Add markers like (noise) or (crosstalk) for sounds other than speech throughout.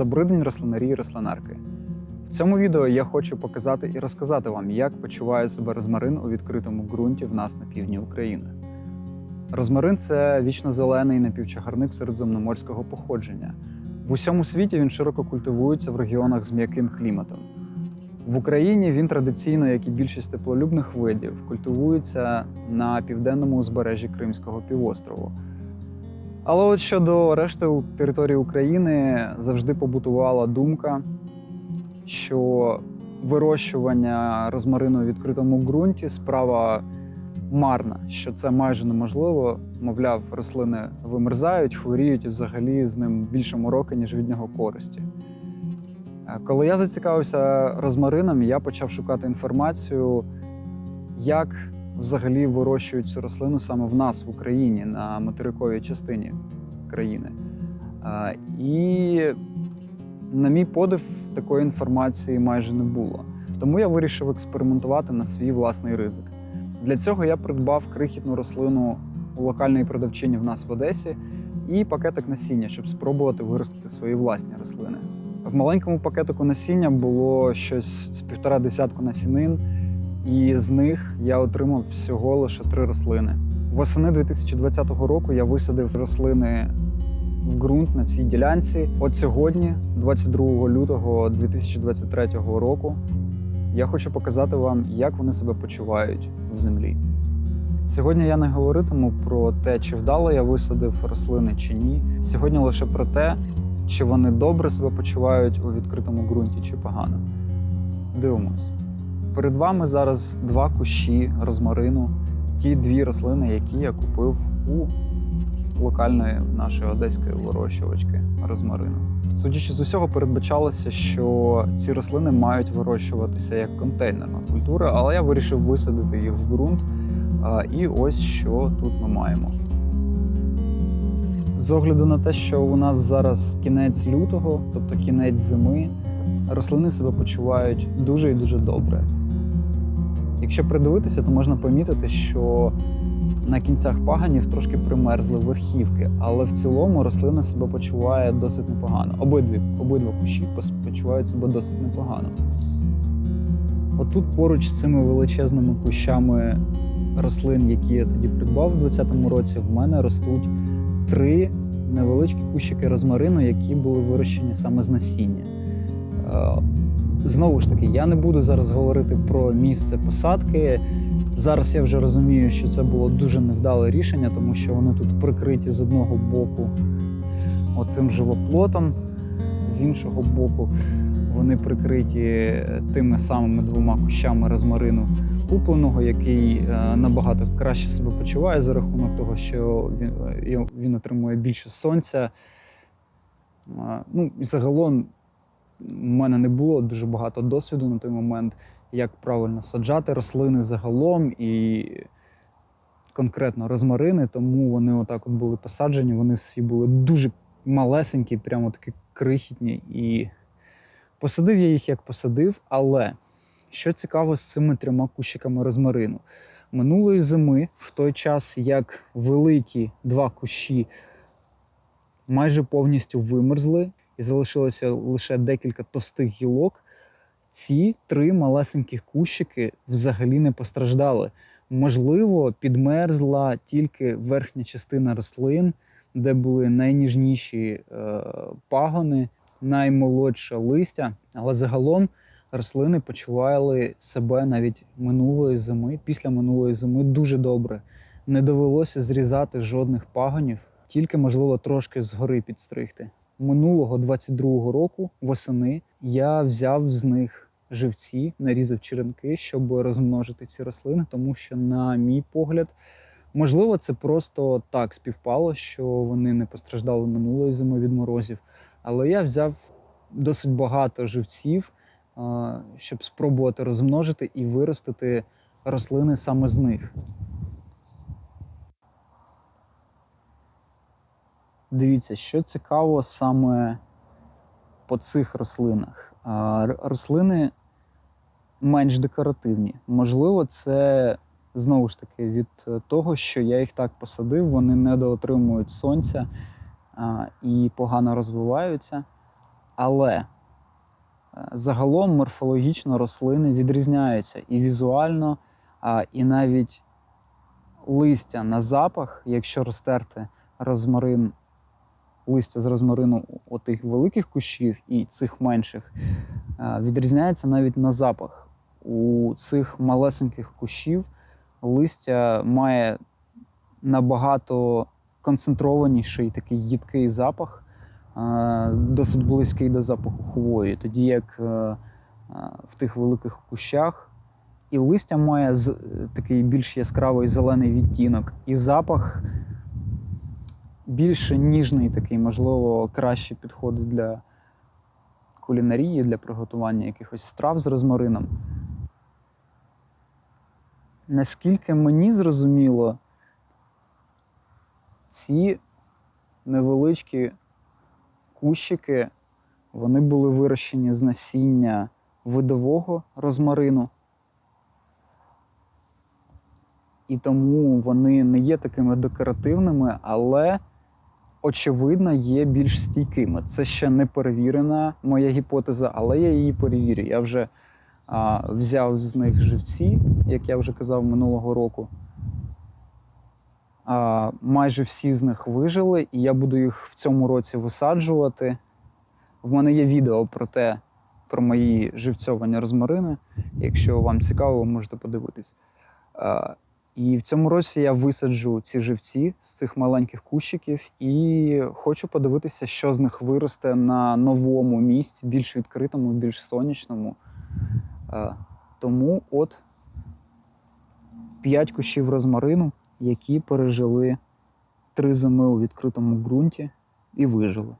Добрий день, рослинарі і рослинарки. В цьому відео я хочу показати і розказати вам, як почуває себе розмарин у відкритому ґрунті в нас на півдні України. Розмарин це вічно зелений напівчагарник середземноморського походження. В усьому світі він широко культивується в регіонах з м'яким кліматом. В Україні він традиційно, як і більшість теплолюбних видів, культивується на південному узбережжі Кримського півострову. Але от щодо решти території України завжди побутувала думка, що вирощування розмарину у відкритому ґрунті справа марна, що це майже неможливо. Мовляв, рослини вимерзають, хворіють і взагалі з ним більше мороки, ніж від нього користі. Е, Коли я зацікавився розмарином, я почав шукати інформацію, як взагалі вирощують цю рослину саме в нас в Україні на материковій частині країни. І, на мій подив, такої інформації майже не було. Тому я вирішив експериментувати на свій власний ризик. Для цього я придбав крихітну рослину у локальної продавчині в нас в Одесі і пакетик насіння, щоб спробувати виростити свої власні рослини. В маленькому пакетику насіння було щось з півтора десятку насінин, і з них я отримав всього лише три рослини. Восени 2020 року я висадив рослини в ґрунт на цій ділянці. От сьогодні, 22 лютого 2023 року, я хочу показати вам, як вони себе почувають в землі. Сьогодні я не говоритиму про те, чи вдало я висадив рослини чи ні. Сьогодні лише про те, чи вони добре себе почувають у відкритому ґрунті чи погано. Дивимось. Перед вами зараз два кущі розмарину, ті дві рослини, які я купив у локальної нашої одеської вирощувачки розмарину. Судячи з усього, передбачалося, що ці рослини мають вирощуватися як контейнерна культура, але я вирішив висадити їх в ґрунт. І ось що тут ми маємо. З огляду на те, що у нас зараз кінець лютого, тобто кінець зими, рослини себе почувають дуже і дуже добре. Якщо придивитися, то можна помітити, що на кінцях паганів трошки примерзли верхівки, але в цілому рослина себе почуває досить непогано. Обидві, обидва кущі почувають себе досить непогано. Отут поруч з цими величезними кущами рослин, які я тоді придбав у 2020 році, в мене ростуть три невеличкі кущики розмарину, які були вирощені саме з насіння. Е, Знову ж таки, я не буду зараз говорити про місце посадки. Зараз я вже розумію, що це було дуже невдале рішення, тому що вони тут прикриті з одного боку оцим живоплотом, з іншого боку вони прикриті тими самими двома кущами розмарину купленого, який е, набагато краще себе почуває за рахунок того, що він, е, він отримує більше сонця. Е, Ну, і загалом в мене не було дуже багато досвіду на той момент, як правильно саджати рослини загалом і конкретно розмарини, тому вони отак от були посаджені. Вони всі були дуже малесенькі, прямо такі крихітні. І посадив я їх як посадив, але що цікаво з цими трьома кущиками розмарину. Минулої зими, в той час, як великі два кущі майже повністю вимерзли, і залишилося лише декілька товстих гілок, ці три малесеньких кущики взагалі не постраждали. Можливо, підмерзла тільки верхня частина рослин, де були найніжніші е, пагони, наймолодше листя, але загалом рослини почували себе навіть минулої зими, після минулої зими дуже добре. Не довелося зрізати жодних пагонів, тільки можливо трошки згори підстригти. Минулого 22-го року восени я взяв з них живці, нарізав черенки, щоб розмножити ці рослини, тому що, на мій погляд, можливо, це просто так співпало, що вони не постраждали минулої зими від морозів. Але я взяв досить багато живців, щоб спробувати розмножити і виростити рослини саме з них. Дивіться, що цікаво саме по цих рослинах. Рослини менш декоративні. Можливо, це знову ж таки від того, що я їх так посадив, вони недоотримують сонця і погано розвиваються. Але е, загалом морфологічно рослини відрізняються і візуально, і навіть листя на запах, якщо розтерти розмарин, листя з розмарину отих великих кущів і цих менших, е, відрізняється навіть на запах. У цих малесеньких кущів листя має набагато концентрованіший такий їдкий запах, е, досить близький до запаху хвої, тоді як е, в тих великих кущах і листя має такий більш яскравий зелений відтінок, і запах більш ніжний, такий, можливо, краще підходить для кулінарії, для приготування якихось страв з розмарином. Наскільки мені зрозуміло, ці невеличкі кущики вони були вирощені з насіння видового розмарину. І тому вони не є такими декоративними, але очевидно є більш стійкими. Це ще не перевірена моя гіпотеза, але я її перевірю. Я вже а, взяв з них живці, як я вже казав минулого року. А, майже всі з них вижили, і я буду їх в цьому році висаджувати. В мене є відео про те, про мої живцьовані розмарини. Якщо вам цікаво, ви можете подивитись. І в цьому році я висаджу ці живці з цих маленьких кущиків і хочу подивитися, що з них виросте на новому місці, більш відкритому, більш сонячному. Е, Тому от п'ять кущів розмарину, які пережили три зими у відкритому ґрунті і вижили.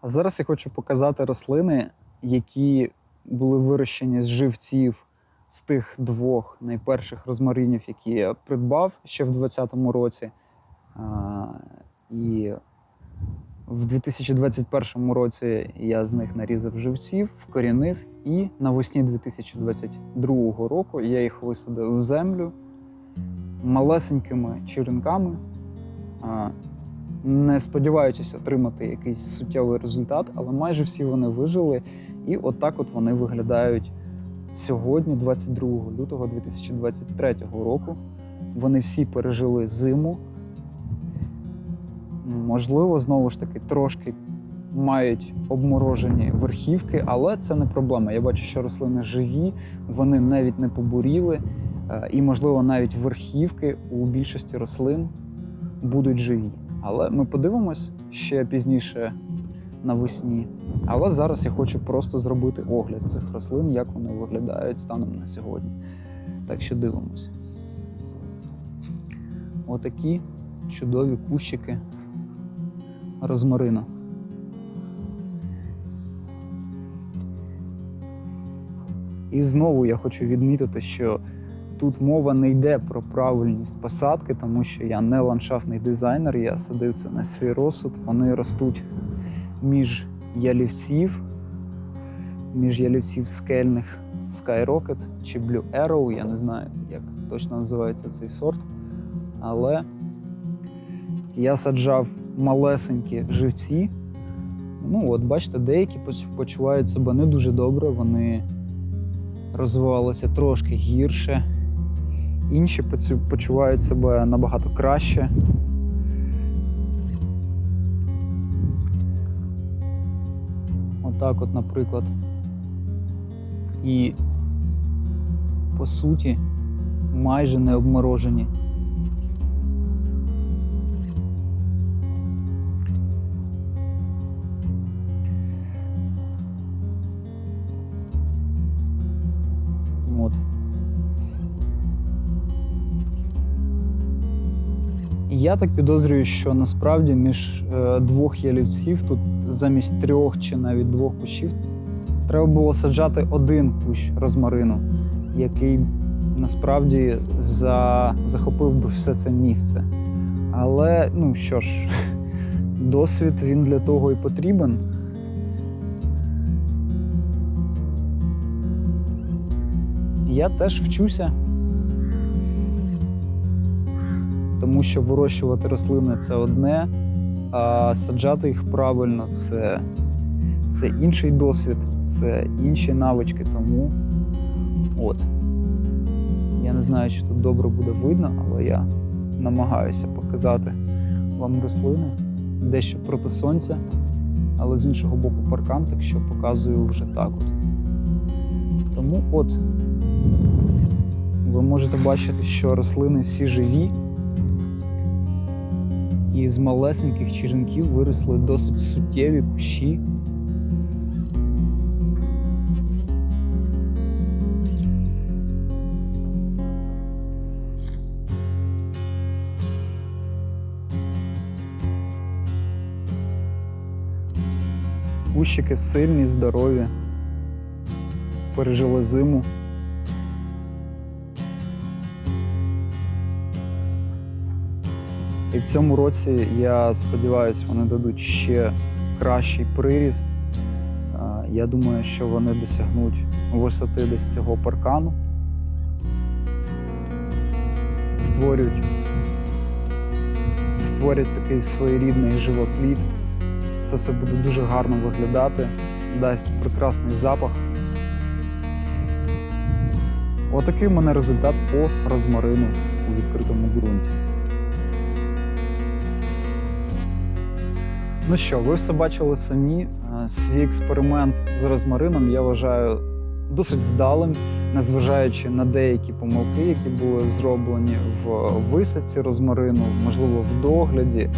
А зараз я хочу показати рослини, які були вирощені з живців з тих двох найперших розмаринів, які я придбав ще в 2020 році. І в 2021 році я з них нарізав живців, вкорінив, і навесні 2022 року я їх висадив в землю малесенькими черенками, не сподіваючись отримати якийсь суттєвий результат, але майже всі вони вижили, і отак от вони виглядають сьогодні, 22 лютого 2023 року. Вони всі пережили зиму. Можливо, знову ж таки, трошки мають обморожені верхівки, але це не проблема. Я бачу, що рослини живі, вони навіть не побуріли, е, і, можливо, навіть верхівки у більшості рослин будуть живі. Але ми подивимось ще пізніше навесні. Але зараз я хочу просто зробити огляд цих рослин, як вони виглядають станом на сьогодні. Так що дивимось. Отакі чудові кущики розмарину. І знову я хочу відмітити, що тут мова не йде про правильність посадки, тому що я не ландшафтний дизайнер, я садив це на свій розсуд. Вони ростуть між ялівців, між ялівців скельних Skyrocket чи Blue Arrow, я не знаю, як точно називається цей сорт. Але я саджав малесенькі живці. Ну, от бачите, деякі почувають себе не дуже добре, вони розвивалися трошки гірше. Інші почувають себе набагато краще. Отак, от, наприклад. І по суті майже не обморожені. Я так підозрюю, що насправді між е, двох ялівців, тут замість трьох чи навіть двох кущів, треба було саджати один кущ розмарину, який насправді за... захопив би все це місце. Але ну що ж, (laughs) досвід він для того і потрібен. Я теж вчуся. Тому що вирощувати рослини це одне, а саджати їх правильно це, це інший досвід, це інші навички. Тому от. Я не знаю, чи тут добре буде видно, але я намагаюся показати вам рослини дещо проти сонця, але з іншого боку паркан, так що показую вже так от. Тому от ви можете бачити, що рослини всі живі, і з малесеньких черенків виросли досить суттєві кущі. Кущики сильні, здорові, пережили зиму. І в цьому році я сподіваюся, вони дадуть ще кращий приріст. Я думаю, що вони досягнуть висоти десь цього паркану, створюють, створять такий своєрідний живоплід. Це все буде дуже гарно виглядати, дасть прекрасний запах. Отакий в мене результат по розмарину у відкритому ґрунті. Ну що, ви все бачили самі. Е, Свій експеримент з розмарином я вважаю досить вдалим, незважаючи на деякі помилки, які були зроблені в висадці розмарину, можливо, в догляді.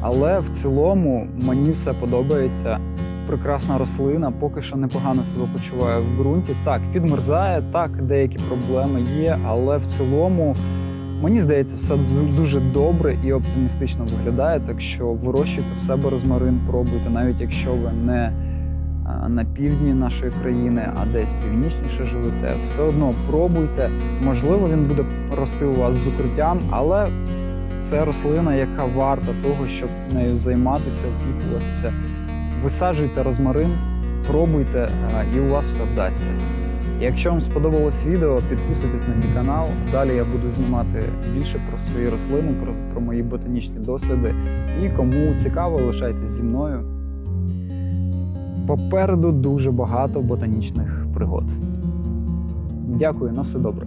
Але в цілому мені все подобається. Прекрасна рослина, поки що непогано себе почуває в ґрунті. Так, підмерзає, так, деякі проблеми є, але в цілому мені здається, все дуже добре і оптимістично виглядає. Так що вирощуйте в себе розмарин, пробуйте, навіть якщо ви не на півдні нашої країни, а десь північніше живете, все одно пробуйте. Можливо, він буде рости у вас з укриттям, але це рослина, яка варта того, щоб нею займатися, опікуватися. Висаджуйте розмарин, пробуйте, і у вас все вдасться. Якщо вам сподобалось відео, підписуйтесь на мій канал. Далі я буду знімати більше про свої рослини, про, про мої ботанічні досліди. І кому цікаво, лишайтесь зі мною. Попереду дуже багато ботанічних пригод. Дякую, на все добре.